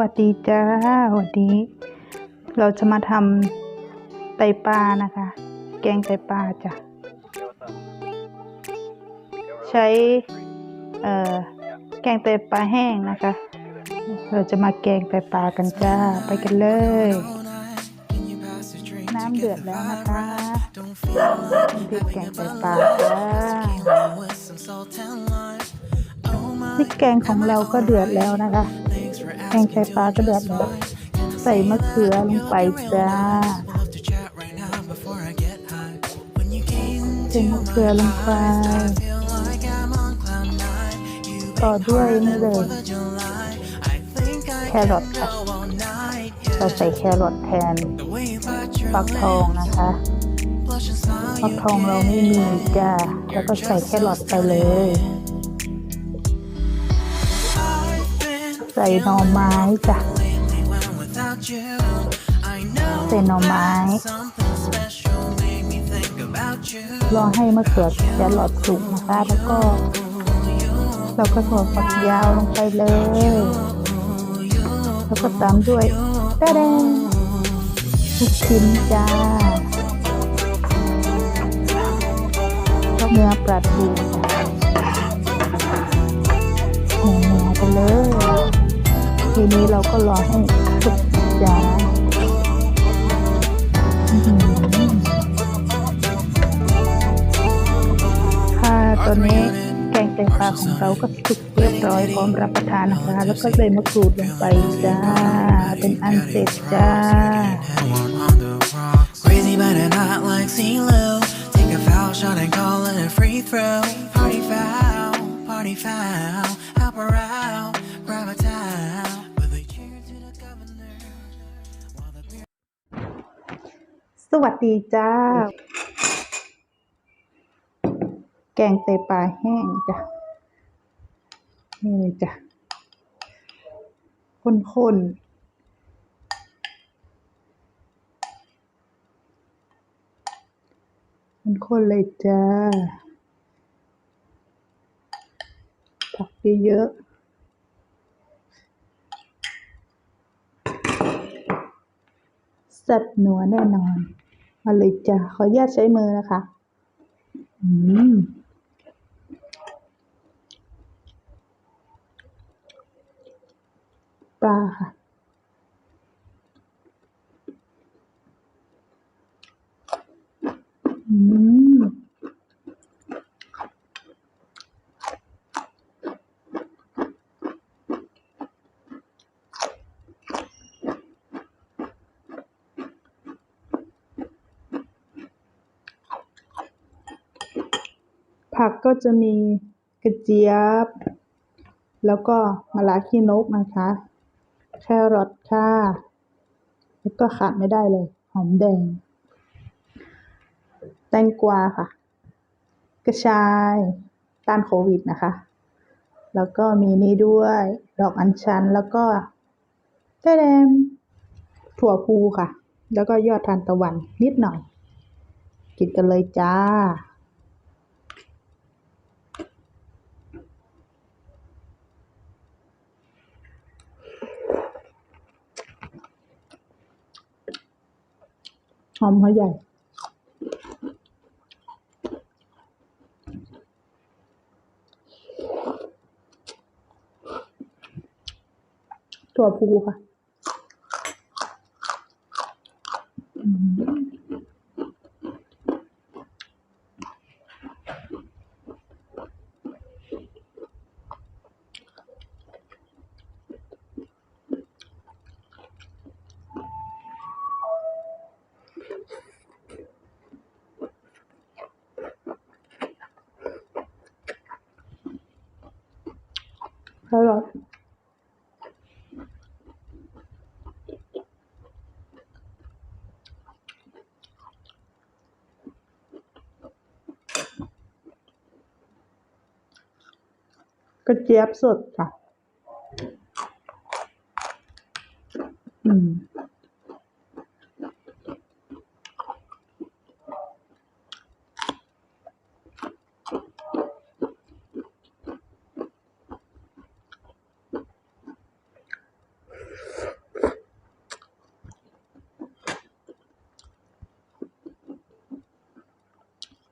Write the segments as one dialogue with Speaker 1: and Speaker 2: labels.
Speaker 1: วัสดีจ้าวันนี้ เราจะมาทำไตปลานะคะ แกงไตปลาจ้ะ ใช้เออแกงไตปลาแห้งนะคะ เราจะมาแกงไตปลากันจ้า ไปกันเลย น้ำเดือดแล้วนะคะพริกแกงไตปลาจ้าพริกแกงของเราก็เดือดแล้วนะคะ แกงไตปลาก็เดือดแล้ใส่มะเขือลงไปจ้าใส่มะเขือลงไป ต่อด้วยนี่เลยแครอทค่ะเราใส่แครอทแทนฟักทองนะคะฟักทองเราไม่มีจ้าแล้วก็ใส่แครอทไปเลย ใส่หน่อไม้จ้ะใส่หน่อไม้ รอให้มะเขือแครอทสุกนะคะแล้วก็ เราก็ถั่วฝักยาวลงไปเลย แล้วก็ตามด้วยแป้งลูกชิ้นจ้าเนื้อปลาทูเนื้อๆไปเลย ทีนี้เราก็รอให้สุกจ้าอื้อหือค่ะตอนนี้แกงไตงปลาของเราก็สุกเรียบร้อยพร้อมรับประทานนะคะ แล้วก็ใส่มะกรูดลงไปจ้า เป็นอันเสร็จจ้า
Speaker 2: Crazy but I'm not like CeeLo. Take a foul shot and call it a free throw. Party foul, party foul.
Speaker 1: สวัสดีจ้า แกงไตปลาแห้งจ้ะ นี่เลยจ้ะข้นๆข้นเลยจ้า ผักเยอะๆแซ่บนัวแน่นอน มาเลยจ้ะขออนุญาตใช้มือนะคะ อืมปลาค่ะ อืม ผักก็จะมีกระเจี๊ยบ แล้วก็มะระขี้นกนะคะ แครอทค่ะ แล้วก็ขาดไม่ได้เลย หอมแดง แตงกวาค่ะ กระชายต้านโควิดนะคะ แล้วก็มีนี่ด้วย ดอกอัญชัน แล้วก็แดมถั่วพูค่ะ แล้วก็ยอดทานตะวันนิดหน่อย กินกันเลยจ้า ห อมหัวใหญ่ ตัวภูค่ะอืม อร่อยกระเจี๊ยบสดค่ะ อืม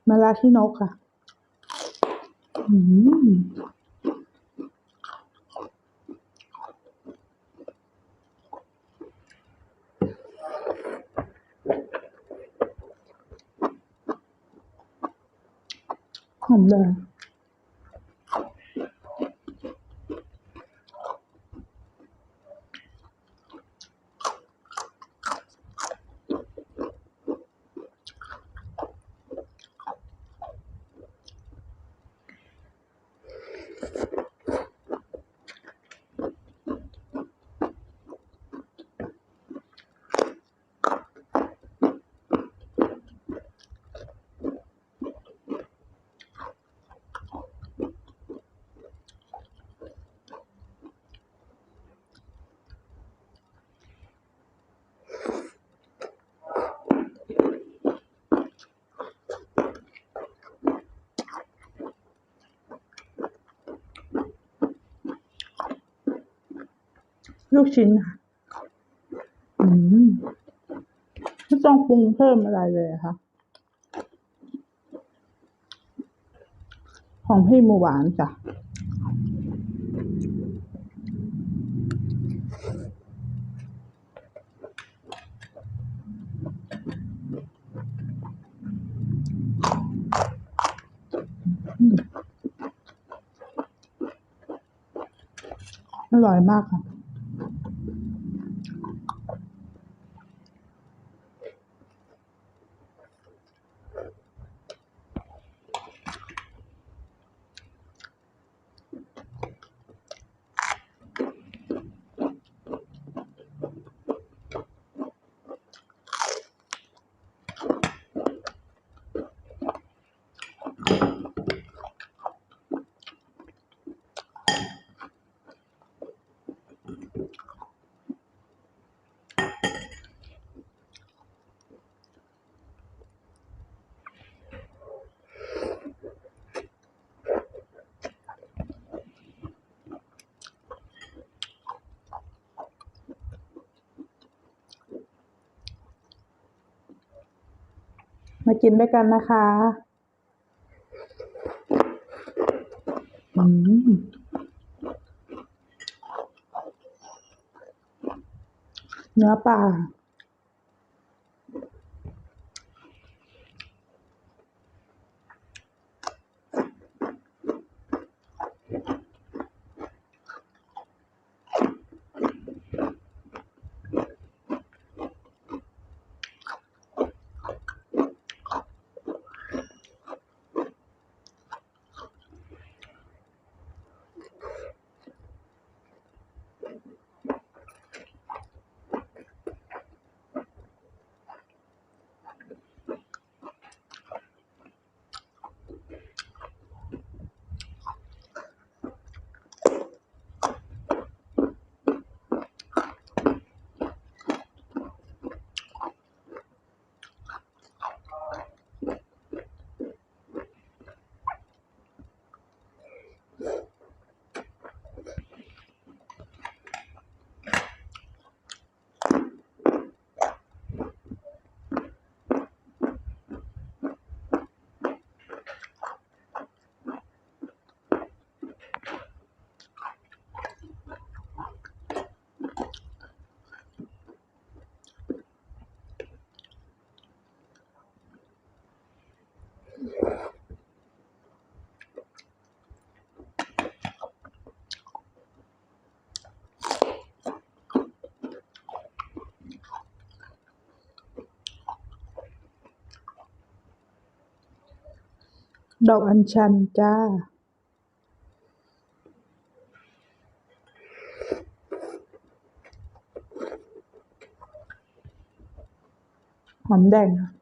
Speaker 1: อ มาลาที่นกค่ะหอมเลย ลูกชิ้นค่ะอืมไม่ต้องปรุงเพิ่มอะไรเลยค่ะ ของพี่มูหวานจ้ะอร่อยมากค่ะ กินด้วยกันนะคะอืมเนื้อปลา ดอกอัญชันจ้า หอมแดงค่ะ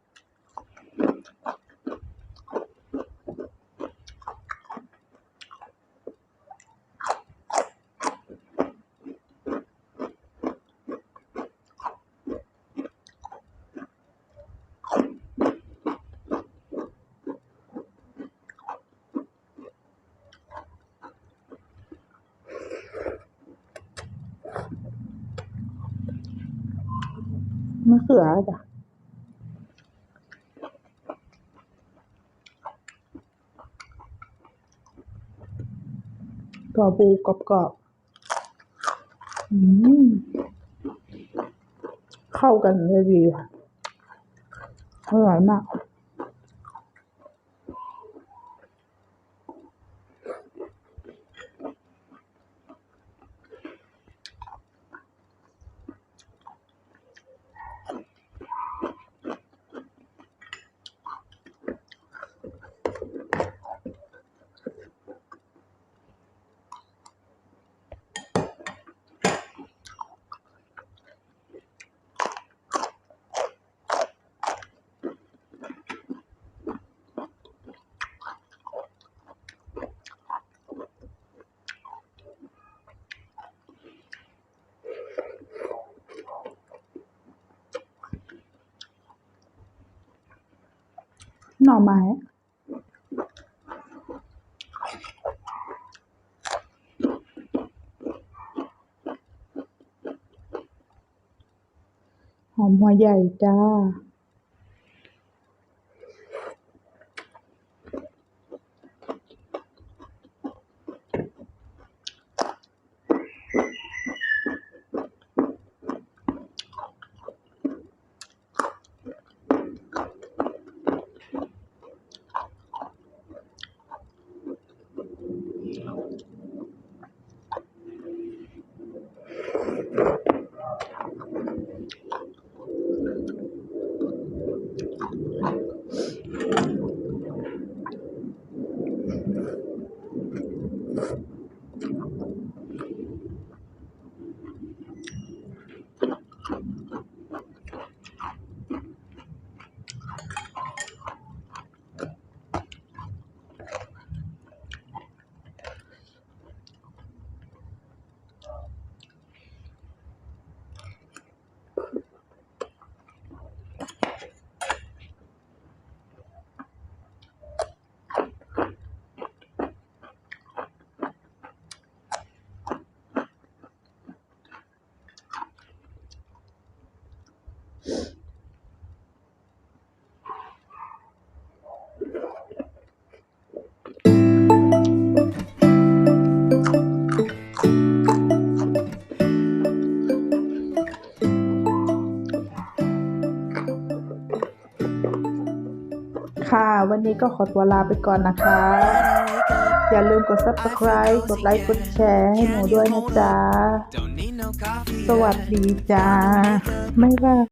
Speaker 1: เสือจ้ะกรอบปูกรอบกรอบเข้ากันได้ดีอร่อยมาก หน่อไม้หอมหัวใหญ่จ้า ก็ขอตัวลาไปก่อนนะคะ อย่าลืมกด subscribe กดไลค์กดแชร์ให้หนูด้วยนะจ๊ะ
Speaker 2: Don't need no coffee.
Speaker 1: สวัสดีจ้าไม่ว่า